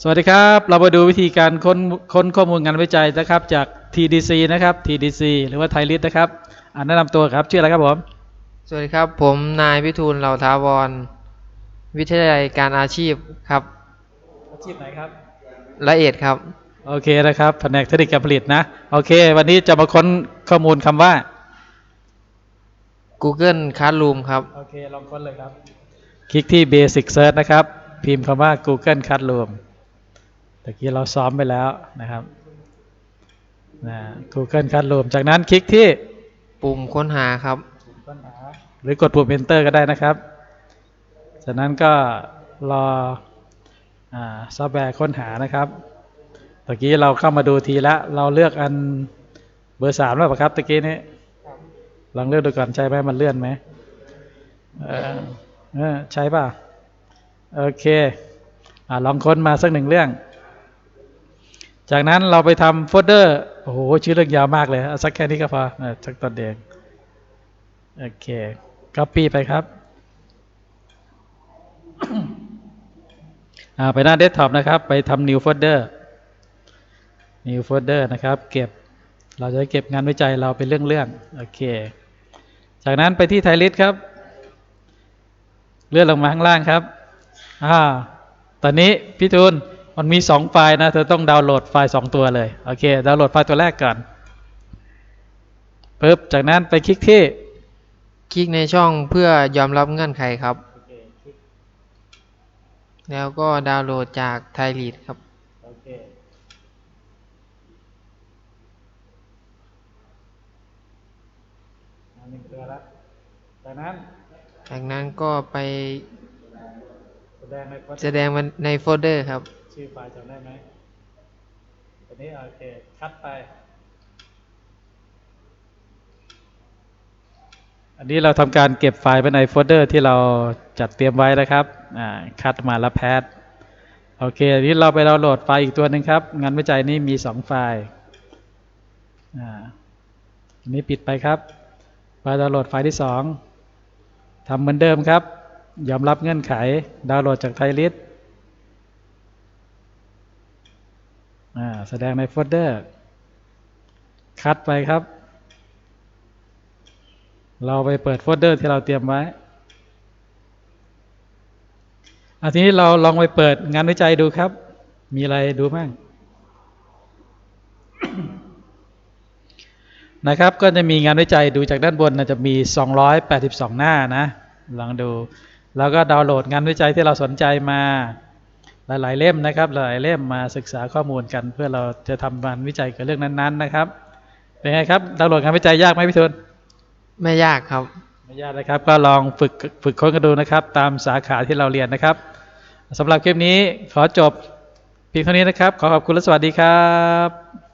สวัสดีครับ เรามาดูวิธีการค้นค้นข้อมูลงานวิจัยนะครับ จาก TDC นะครับ TDC หรือว่าไทยลิสนะครับอ่าแนะนำตัวครับชื่ออะไรครับผม สวัสดีครับ ผมนายพิทูลเหล่าทาวร วิทยาลัยการอาชีพครับ อาชีพไหนครับ ละเอียดครับ โอเคนะครับแผนกเทคนิคการผลิตนะ โอเค วันนี้จะมาค้นข้อมูลคำว่า Google Classroom ครับ โอเค ลองค้นเลยครับ คลิกที่ Basic Search นะครับ พิมพ์คำว่า Google Classroom ตะกี้เราซ้อมไปแล้วนะครับนะ Google Classroom จากนั้นคลิกที่ปุ่มค้นหาครับค้นหาหรือกดปุ่ม Enter ก็ได้นะครับ จากนั้นก็รออ่าซอฟต์แวร์ค้นหานะครับตะกี้เราเข้ามาดูทีละ เราเลือกอันเบอร์สามแล้วเปล่าครับตะกี้นี้ลองเลือกดูก่อนใช่ไหมมันเลื่อนไหมเออเออใช่ป่ะ โอเคอ่าลองค้นมาสักหนึ่งเรื่อง จากนั้นเราไปทำโฟลเดอร์ โอ้โห ชื่อเรื่องยาวมากเลยเอาสักแค่นี้ก็พอออสักตอนเดียวโอเค copy ไปครับอ่าไปหน้าเดสก์ท็อปนะครับ ไปทำ new folder new folder นะครับ เก็บ เราจะเก็บงานวิจัยเราเป็นเรื่องๆ โอเค จากนั้นไปที่ไทยลิสครับ เลื่อนลงมาข้างล่างครับ อ่า ตอนนี้พี่ทูล มันมีสองไฟล์นะ เธอต้องดาวน์โหลดไฟล์สองตัวเลย โอเค ดาวน์โหลดไฟล์ตัวแรกก่อนปึ๊บ จากนั้นไปคลิกที่ คลิกในช่องเพื่อยอมรับเงื่อนไขครับ แล้วก็ดาวน์โหลดจากไทยลีดครับโอเคอันหนึ่งตัวแล้วจากนั้น จากนั้นก็ไปแสดงในแสดงมันในโฟลเดอร์ครับ ชื่อไฟล์จำได้ไหมตัวนี้โอเค คัดไป อันนี้เราทำการเก็บไฟล์ไว้ในโฟลเดอร์ที่เราจัดเตรียมไว้นะครับ อ่า คัดมาแล้วแพทโอเคทีนี้เราไปดาโหลดไฟล์อีกตัวหนึ่งครับ งานวิจัยนี้มีสองไฟล์ อ่าอันนี้ปิดไปครับไฟล์ดาวน์โหลดไฟล์ที่สองทำเหมือนเดิมครับ ยอมรับเงื่อนไข ดาวน์โหลดจากไทยลิสอ่ แสดงในโฟลเดอร์ คัดไปครับ เราไปเปิดโฟลเดอร์ที่เราเตรียมไว้อาทีนี้เราลองไปเปิดงานวิจัยดูครับ มีอะไรดูบ้างนะครับ ก็จะมีงานวิจัยดูจากด้านบนนะจะมี 282 หน้านะ ลองดู แล้วก็ดาวน์โหลดงานวิจัยที่เราสนใจมา หลายๆเล่มนะครับ หลายๆเล่มมาศึกษาข้อมูลกัน เพื่อเราจะทำงานวิจัยกับเรื่องนั้นๆนะครับเป็นไงครับดาวน์โหลดงานวิจัยยากไหมพี่ทุนไม่ยากครับไม่ยากนะครับ ก็ลองฝึกฝึกค้นกันดูนะครับ ตามสาขาที่เราเรียนนะครับสำหรับคลิปนี้ขอจบเพียงเท่านี้นะครับ ขอขอบคุณและสวัสดีครับ